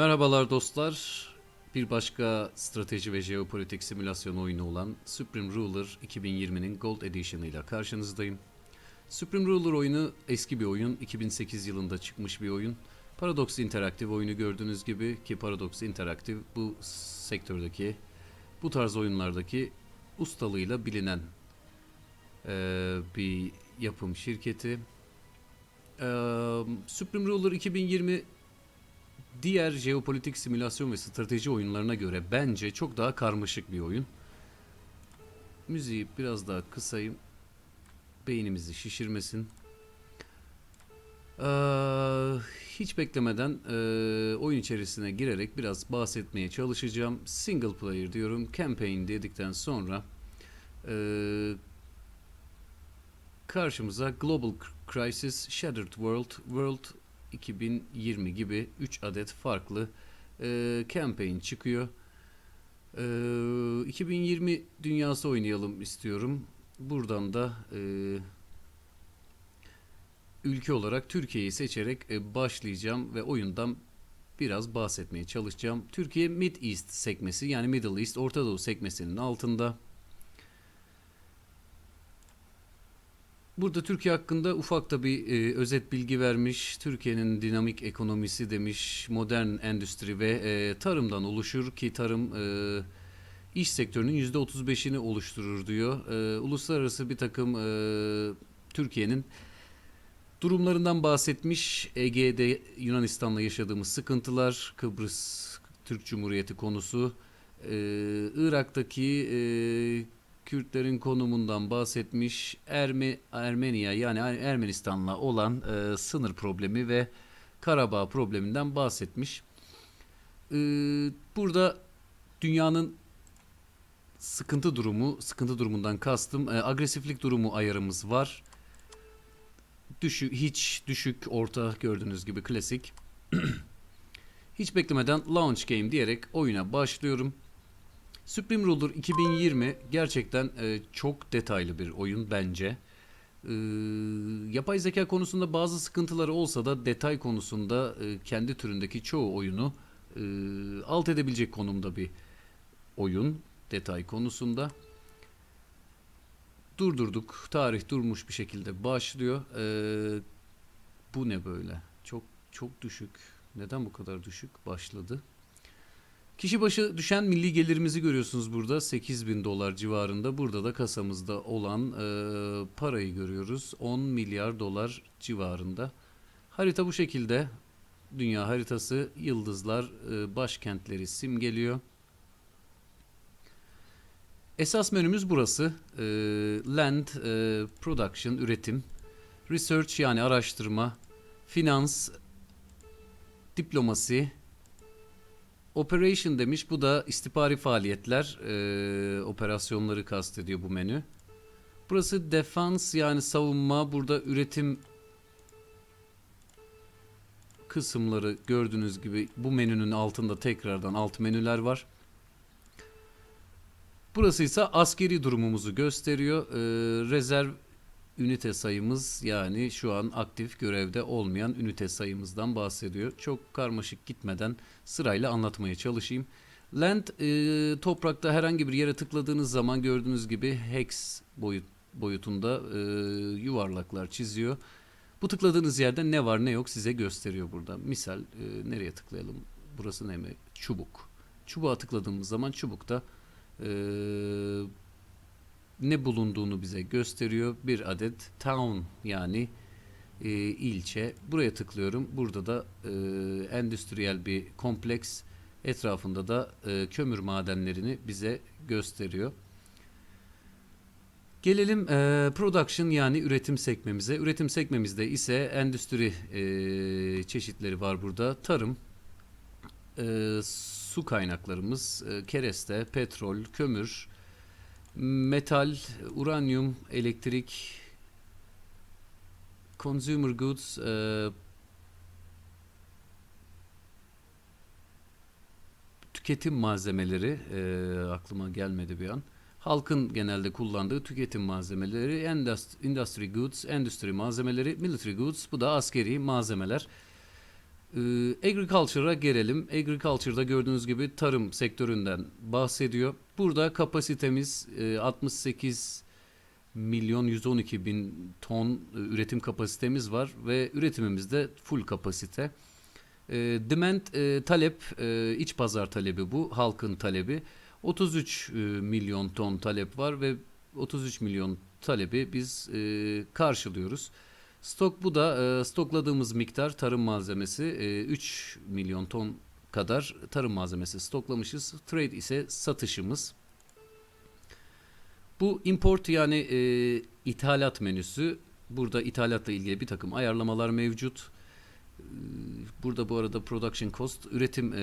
Merhabalar dostlar. Bir başka strateji ve jeopolitik simülasyon oyunu olan Supreme Ruler 2020'nin Gold Edition ile karşınızdayım. Supreme Ruler oyunu eski bir oyun. 2008 yılında çıkmış bir oyun. Paradox Interactive oyunu gördüğünüz gibi ki Paradox Interactive bu sektördeki bu tarz oyunlardaki ustalığıyla bilinen eee, bir yapım şirketi. Eee Supreme Ruler 2020 diğer jeopolitik simülasyon ve strateji oyunlarına göre bence çok daha karmaşık bir oyun. Müziği biraz daha kısayım. Beynimizi şişirmesin. Ee, hiç beklemeden e, oyun içerisine girerek biraz bahsetmeye çalışacağım. Single player diyorum. Campaign dedikten sonra e, karşımıza Global Crisis, Shattered World, World 2020 gibi 3 adet farklı e, campaign çıkıyor. E, 2020 dünyası oynayalım istiyorum. Buradan da e, ülke olarak Türkiye'yi seçerek e, başlayacağım ve oyundan biraz bahsetmeye çalışacağım. Türkiye Mid East sekmesi yani Middle East Orta Doğu sekmesinin altında. Burada Türkiye hakkında ufak da bir e, özet bilgi vermiş. Türkiye'nin dinamik ekonomisi demiş, modern endüstri ve e, tarımdan oluşur ki tarım e, iş sektörünün %35'ini oluşturur diyor. E, uluslararası bir takım e, Türkiye'nin durumlarından bahsetmiş. Ege'de Yunanistan'la yaşadığımız sıkıntılar, Kıbrıs Türk Cumhuriyeti konusu, e, Irak'taki e, Kürtlerin konumundan bahsetmiş. Erme, Ermeniya yani Ermenistan'la olan e, sınır problemi ve Karabağ probleminden bahsetmiş. E, burada dünyanın sıkıntı durumu, sıkıntı durumundan kastım e, agresiflik durumu ayarımız var. Düşük, hiç düşük, orta gördüğünüz gibi klasik. hiç beklemeden launch game diyerek oyuna başlıyorum. Supreme Ruler 2020 gerçekten e, çok detaylı bir oyun bence. E, yapay zeka konusunda bazı sıkıntıları olsa da detay konusunda e, kendi türündeki çoğu oyunu e, alt edebilecek konumda bir oyun detay konusunda. Durdurduk. Tarih durmuş bir şekilde başlıyor. E, bu ne böyle? Çok çok düşük. Neden bu kadar düşük başladı? Kişi başı düşen milli gelirimizi görüyorsunuz burada 8000 dolar civarında. Burada da kasamızda olan e, parayı görüyoruz 10 milyar dolar civarında. Harita bu şekilde. Dünya haritası yıldızlar e, başkentleri simgeliyor. Esas menümüz burası. E, land, e, production, üretim, research yani araştırma, finans, diplomasi, Operation demiş. Bu da istihbari faaliyetler, e, operasyonları kastediyor bu menü. Burası defans yani savunma. Burada üretim kısımları gördüğünüz gibi bu menünün altında tekrardan alt menüler var. Burası ise askeri durumumuzu gösteriyor. E, rezerv ünite sayımız yani şu an aktif görevde olmayan ünite sayımızdan bahsediyor. Çok karmaşık gitmeden sırayla anlatmaya çalışayım. Land e, toprakta herhangi bir yere tıkladığınız zaman gördüğünüz gibi hex boyut boyutunda e, yuvarlaklar çiziyor. Bu tıkladığınız yerde ne var ne yok size gösteriyor burada. Misal e, nereye tıklayalım? Burası ne mi? Çubuk. Çubuğa tıkladığımız zaman çubukta e, ne bulunduğunu bize gösteriyor. Bir adet town yani e, ilçe. Buraya tıklıyorum. Burada da e, endüstriyel bir kompleks etrafında da e, kömür madenlerini bize gösteriyor. Gelelim e, production yani üretim sekmemize. Üretim sekmemizde ise endüstri e, çeşitleri var burada. Tarım, e, su kaynaklarımız, e, kereste, petrol, kömür, metal, uranyum, elektrik, consumer goods, e, tüketim malzemeleri e, aklıma gelmedi bir an. Halkın genelde kullandığı tüketim malzemeleri, endust- industry goods, endüstri malzemeleri, military goods, bu da askeri malzemeler. Ee, agriculture'a gelelim. Agriculture'da gördüğünüz gibi tarım sektöründen bahsediyor. Burada kapasitemiz e, 68 milyon 112 bin ton e, üretim kapasitemiz var ve üretimimiz de full kapasite. E, demand e, talep e, iç pazar talebi bu halkın talebi 33 e, milyon ton talep var ve 33 milyon talebi biz e, karşılıyoruz. Stok bu da e, stokladığımız miktar tarım malzemesi e, 3 milyon ton kadar tarım malzemesi stoklamışız. Trade ise satışımız. Bu import yani e, ithalat menüsü. Burada ithalatla ilgili bir takım ayarlamalar mevcut. E, Burada bu arada production cost üretim e,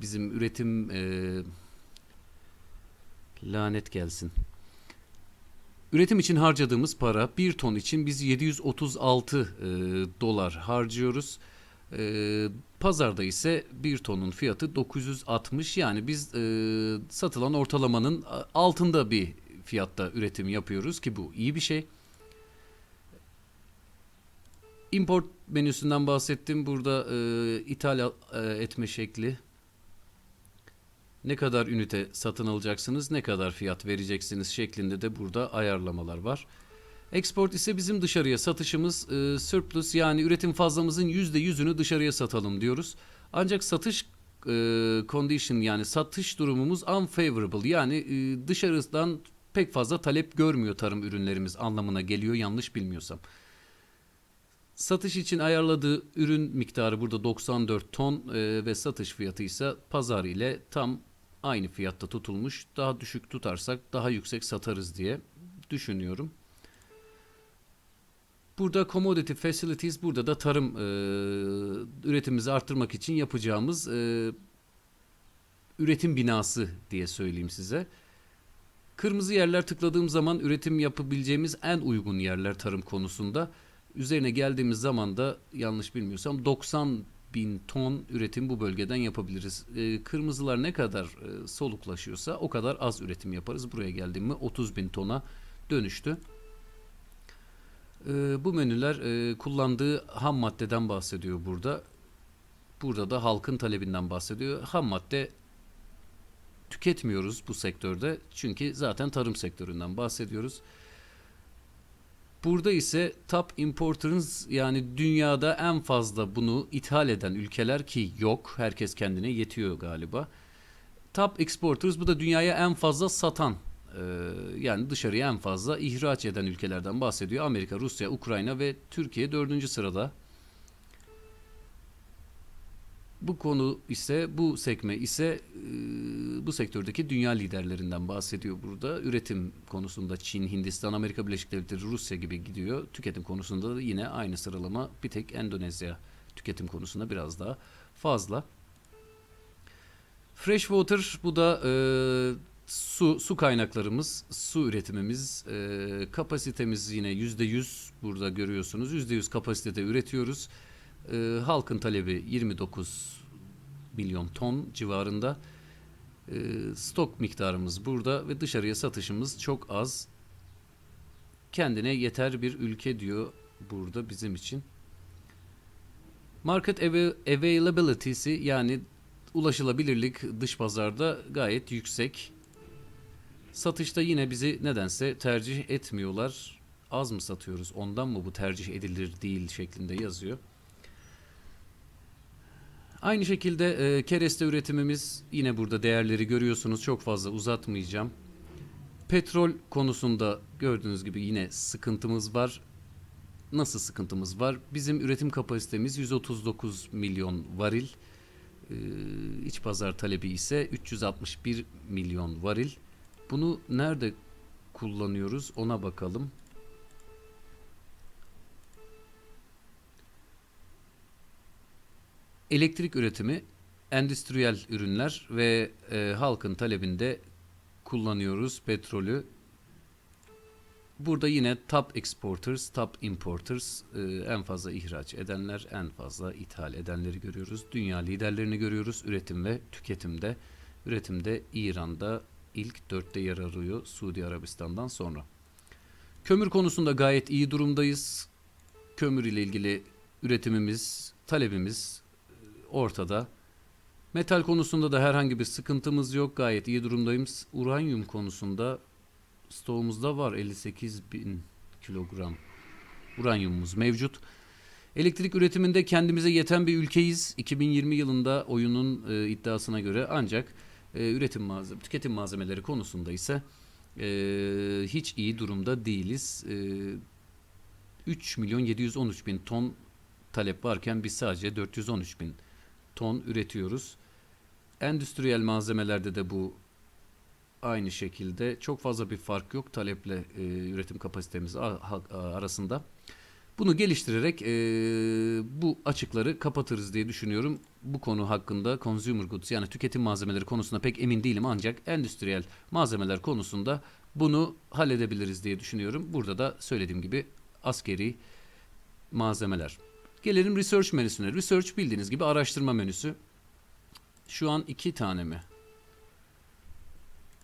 bizim üretim e, lanet gelsin. Üretim için harcadığımız para bir ton için biz 736 e, dolar harcıyoruz. E, pazarda ise bir tonun fiyatı 960 yani biz e, satılan ortalamanın altında bir fiyatta üretim yapıyoruz ki bu iyi bir şey. Import menüsünden bahsettim. Burada e, ithal e, etme şekli. Ne kadar ünite satın alacaksınız, ne kadar fiyat vereceksiniz şeklinde de burada ayarlamalar var. Export ise bizim dışarıya satışımız e, surplus yani üretim fazlamızın %100'ünü dışarıya satalım diyoruz. Ancak satış e, condition yani satış durumumuz unfavorable yani e, dışarıdan pek fazla talep görmüyor tarım ürünlerimiz anlamına geliyor yanlış bilmiyorsam. Satış için ayarladığı ürün miktarı burada 94 ton e, ve satış fiyatı ise pazar ile tam aynı fiyatta tutulmuş. Daha düşük tutarsak daha yüksek satarız diye düşünüyorum. Burada commodity facilities burada da tarım e, üretimimizi arttırmak için yapacağımız e, üretim binası diye söyleyeyim size. Kırmızı yerler tıkladığım zaman üretim yapabileceğimiz en uygun yerler tarım konusunda. Üzerine geldiğimiz zaman da yanlış bilmiyorsam 90 bin ton üretim bu bölgeden yapabiliriz. E, kırmızılar ne kadar e, soluklaşıyorsa o kadar az üretim yaparız. Buraya geldiğimde 30 bin tona dönüştü. E, bu menüler e, kullandığı ham maddeden bahsediyor burada. Burada da halkın talebinden bahsediyor. Ham madde tüketmiyoruz bu sektörde. Çünkü zaten tarım sektöründen bahsediyoruz. Burada ise top importers yani dünyada en fazla bunu ithal eden ülkeler ki yok. Herkes kendine yetiyor galiba. Top exporters bu da dünyaya en fazla satan e, yani dışarıya en fazla ihraç eden ülkelerden bahsediyor. Amerika, Rusya, Ukrayna ve Türkiye dördüncü sırada. Bu konu ise bu sekme ise e, bu sektördeki dünya liderlerinden bahsediyor burada. Üretim konusunda Çin, Hindistan, Amerika Birleşik Devletleri, Rusya gibi gidiyor. Tüketim konusunda da yine aynı sıralama. Bir tek Endonezya tüketim konusunda biraz daha fazla. Freshwater bu da e, su su kaynaklarımız, su üretimimiz, e, kapasitemiz yine %100 burada görüyorsunuz. %100 kapasitede üretiyoruz. E, halkın talebi 29 milyon ton civarında. E, stok miktarımız burada ve dışarıya satışımız çok az. Kendine yeter bir ülke diyor burada bizim için. Market ava- availability'si yani ulaşılabilirlik dış pazarda gayet yüksek. Satışta yine bizi nedense tercih etmiyorlar. Az mı satıyoruz? Ondan mı bu tercih edilir değil şeklinde yazıyor. Aynı şekilde e, kereste üretimimiz yine burada değerleri görüyorsunuz. Çok fazla uzatmayacağım. Petrol konusunda gördüğünüz gibi yine sıkıntımız var. Nasıl sıkıntımız var? Bizim üretim kapasitemiz 139 milyon varil. Ee, iç pazar talebi ise 361 milyon varil. Bunu nerede kullanıyoruz ona bakalım. Elektrik üretimi, endüstriyel ürünler ve e, halkın talebinde kullanıyoruz petrolü. Burada yine top exporters, top importers, e, en fazla ihraç edenler, en fazla ithal edenleri görüyoruz. Dünya liderlerini görüyoruz üretim ve tüketimde. Üretimde İran'da ilk dörtte yer arıyor Suudi Arabistan'dan sonra. Kömür konusunda gayet iyi durumdayız. Kömür ile ilgili üretimimiz, talebimiz ortada. Metal konusunda da herhangi bir sıkıntımız yok. Gayet iyi durumdayız. Uranyum konusunda stoğumuzda var 58 bin kilogram uranyumumuz mevcut. Elektrik üretiminde kendimize yeten bir ülkeyiz. 2020 yılında oyunun e, iddiasına göre ancak e, üretim malzeme, tüketim malzemeleri konusunda ise e, hiç iyi durumda değiliz. E, 3 milyon 713 bin ton talep varken biz sadece 413 bin ton üretiyoruz. Endüstriyel malzemelerde de bu aynı şekilde çok fazla bir fark yok taleple e, üretim kapasitemiz arasında. Bunu geliştirerek e, bu açıkları kapatırız diye düşünüyorum. Bu konu hakkında consumer goods yani tüketim malzemeleri konusunda pek emin değilim ancak endüstriyel malzemeler konusunda bunu halledebiliriz diye düşünüyorum. Burada da söylediğim gibi askeri malzemeler. Gelelim research menüsüne. Research bildiğiniz gibi araştırma menüsü. Şu an iki tane mi?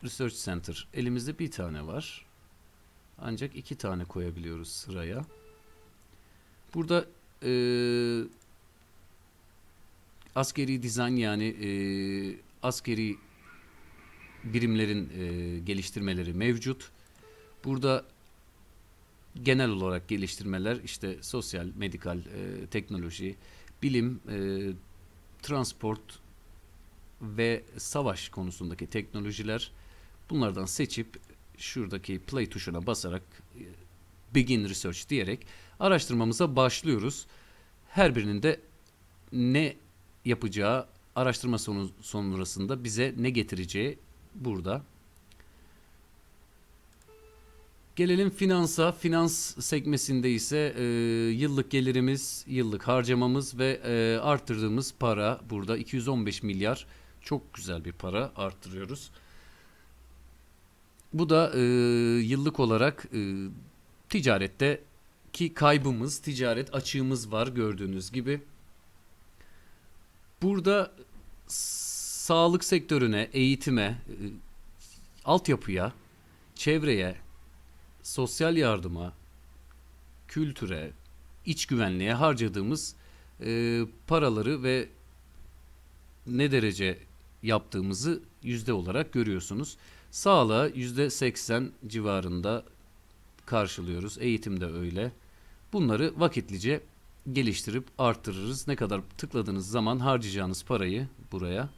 Research Center. Elimizde bir tane var. Ancak iki tane koyabiliyoruz sıraya. Burada eee, askeri dizayn yani eee, askeri birimlerin eee, geliştirmeleri mevcut. Burada genel olarak geliştirmeler işte sosyal, medikal, eee, teknoloji, bilim, eee, transport ve savaş konusundaki teknolojiler bunlardan seçip şuradaki play tuşuna basarak e, begin research diyerek araştırmamıza başlıyoruz. Her birinin de ne yapacağı araştırma sonu, sonrasında bize ne getireceği burada. Gelelim finansa. Finans sekmesinde ise e, yıllık gelirimiz, yıllık harcamamız ve e, arttırdığımız para burada 215 milyar. Çok güzel bir para arttırıyoruz. Bu da e, yıllık olarak e, ticarette ki kaybımız, ticaret açığımız var gördüğünüz gibi. Burada sağlık sektörüne, eğitime, e, altyapıya, çevreye, sosyal yardıma, kültüre, iç güvenliğe harcadığımız e, paraları ve ne derece yaptığımızı yüzde olarak görüyorsunuz. Sağlığa yüzde 80 civarında karşılıyoruz. Eğitimde öyle. Bunları vakitlice geliştirip arttırırız. Ne kadar tıkladığınız zaman harcayacağınız parayı buraya,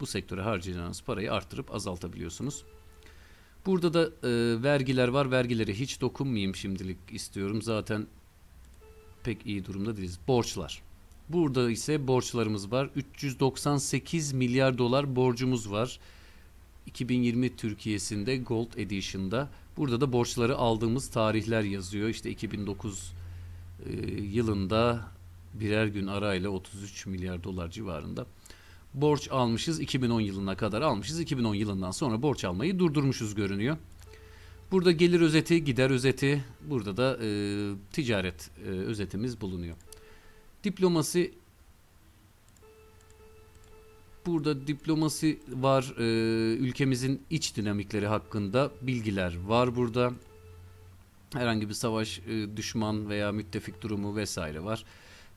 bu sektöre harcayacağınız parayı arttırıp azaltabiliyorsunuz. Burada da e, vergiler var. Vergileri hiç dokunmayayım şimdilik istiyorum. Zaten pek iyi durumda değiliz. Borçlar. Burada ise borçlarımız var. 398 milyar dolar borcumuz var. 2020 Türkiye'sinde Gold Edition'da. Burada da borçları aldığımız tarihler yazıyor. İşte 2009 e, yılında birer gün arayla 33 milyar dolar civarında borç almışız. 2010 yılına kadar almışız. 2010 yılından sonra borç almayı durdurmuşuz görünüyor. Burada gelir özeti, gider özeti, burada da e, ticaret e, özetimiz bulunuyor. Diplomasi Burada diplomasi var, e, ülkemizin iç dinamikleri hakkında bilgiler var burada. Herhangi bir savaş, e, düşman veya müttefik durumu vesaire var.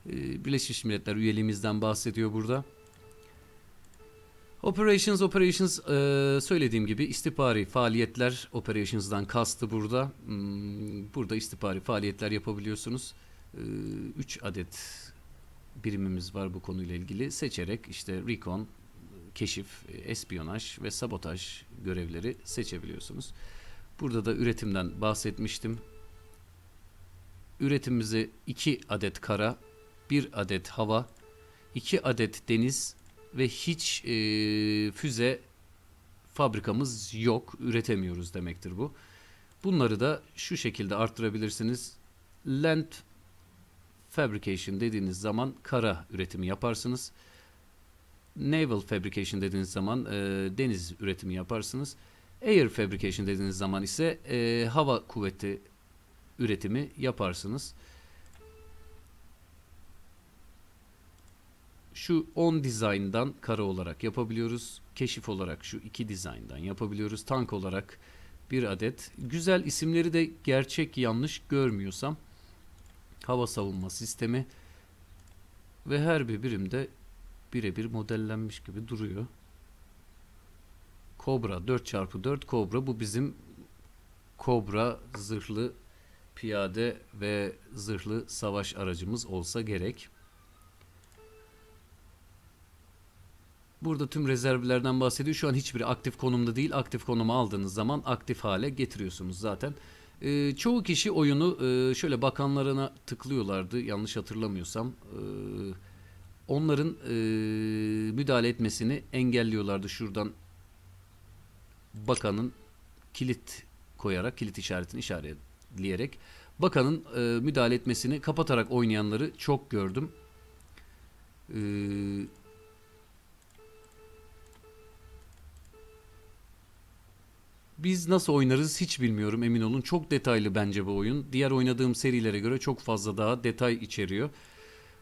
E, Birleşmiş Milletler üyeliğimizden bahsediyor burada. Operations, operations e, söylediğim gibi istihbari faaliyetler operations'dan kastı burada. Hmm, Burada istihbari faaliyetler yapabiliyorsunuz. 3 adet birimimiz var bu konuyla ilgili. Seçerek işte recon, keşif, espiyonaj ve sabotaj görevleri seçebiliyorsunuz. Burada da üretimden bahsetmiştim. Üretimimizi 2 adet kara, 1 adet hava, 2 adet deniz ve hiç e, füze fabrikamız yok, üretemiyoruz demektir bu. Bunları da şu şekilde arttırabilirsiniz. Land fabrication dediğiniz zaman kara üretimi yaparsınız. Naval fabrication dediğiniz zaman e, deniz üretimi yaparsınız. Air fabrication dediğiniz zaman ise e, hava kuvveti üretimi yaparsınız. Şu 10 design'dan kara olarak yapabiliyoruz. Keşif olarak şu iki design'dan yapabiliyoruz. Tank olarak bir adet. Güzel isimleri de gerçek yanlış görmüyorsam hava savunma sistemi Ve her bir birimde birebir modellenmiş gibi duruyor. Kobra 4x4 Kobra bu bizim Kobra zırhlı piyade ve zırhlı savaş aracımız olsa gerek. Burada tüm rezervlerden bahsediyor. Şu an hiçbiri aktif konumda değil. Aktif konuma aldığınız zaman aktif hale getiriyorsunuz zaten. Ee, çoğu kişi oyunu e, şöyle bakanlarına tıklıyorlardı yanlış hatırlamıyorsam. Ee, onların e, müdahale etmesini engelliyorlardı şuradan bakanın kilit koyarak kilit işaretini işaretleyerek bakanın e, müdahale etmesini kapatarak oynayanları çok gördüm. Ee, Biz nasıl oynarız hiç bilmiyorum emin olun. Çok detaylı bence bu oyun. Diğer oynadığım serilere göre çok fazla daha detay içeriyor.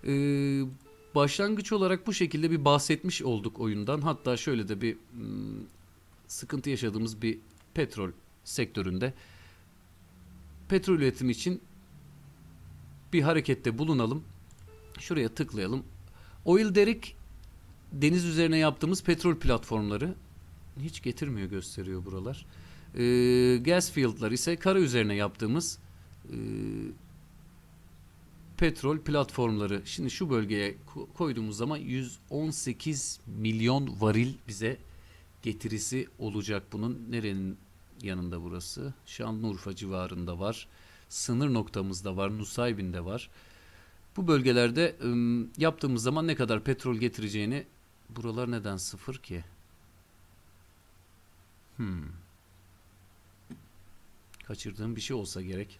Ee, başlangıç olarak bu şekilde bir bahsetmiş olduk oyundan. Hatta şöyle de bir hmm, sıkıntı yaşadığımız bir petrol sektöründe petrol üretimi için bir harekette bulunalım. Şuraya tıklayalım. Oil Derrick deniz üzerine yaptığımız petrol platformları hiç getirmiyor gösteriyor buralar. Ee, gas field'lar ise kara üzerine yaptığımız e, petrol platformları. Şimdi şu bölgeye ko- koyduğumuz zaman 118 milyon varil bize getirisi olacak bunun. Nerenin yanında burası? Şanlıurfa civarında var. Sınır noktamızda var. Nusaybin'de var. Bu bölgelerde ım, yaptığımız zaman ne kadar petrol getireceğini buralar neden sıfır ki? Hmm. Kaçırdığım bir şey olsa gerek.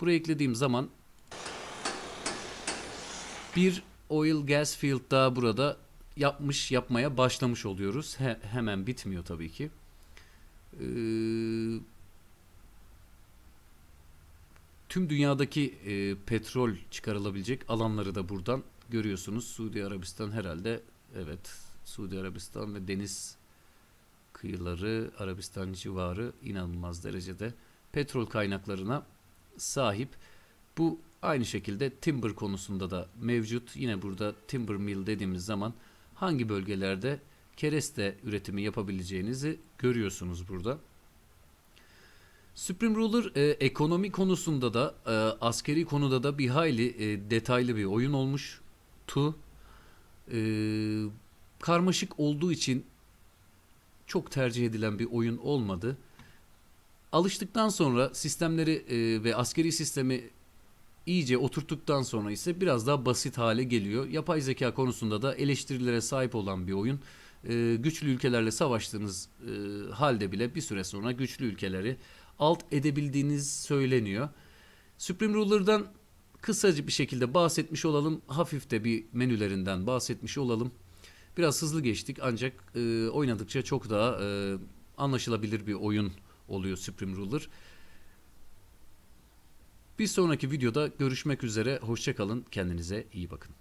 Buraya eklediğim zaman bir oil gas field daha burada yapmış yapmaya başlamış oluyoruz. He- hemen bitmiyor tabii ki. Ee, tüm dünyadaki e, petrol çıkarılabilecek alanları da buradan görüyorsunuz. Suudi Arabistan herhalde evet Suudi Arabistan ve deniz kıyıları, Arabistan civarı inanılmaz derecede petrol kaynaklarına sahip. Bu aynı şekilde timber konusunda da mevcut. Yine burada timber mill dediğimiz zaman hangi bölgelerde kereste üretimi yapabileceğinizi görüyorsunuz burada. Supreme Ruler e, ekonomi konusunda da e, askeri konuda da bir hayli e, detaylı bir oyun olmuş. Tu e, karmaşık olduğu için çok tercih edilen bir oyun olmadı. Alıştıktan sonra sistemleri e, ve askeri sistemi iyice oturttuktan sonra ise biraz daha basit hale geliyor. Yapay zeka konusunda da eleştirilere sahip olan bir oyun. E, güçlü ülkelerle savaştığınız e, halde bile bir süre sonra güçlü ülkeleri alt edebildiğiniz söyleniyor. Supreme Ruler'dan kısaca bir şekilde bahsetmiş olalım. Hafif de bir menülerinden bahsetmiş olalım. Biraz hızlı geçtik ancak e, oynadıkça çok daha e, anlaşılabilir bir oyun oluyor Supreme Ruler. Bir sonraki videoda görüşmek üzere. Hoşçakalın. Kendinize iyi bakın.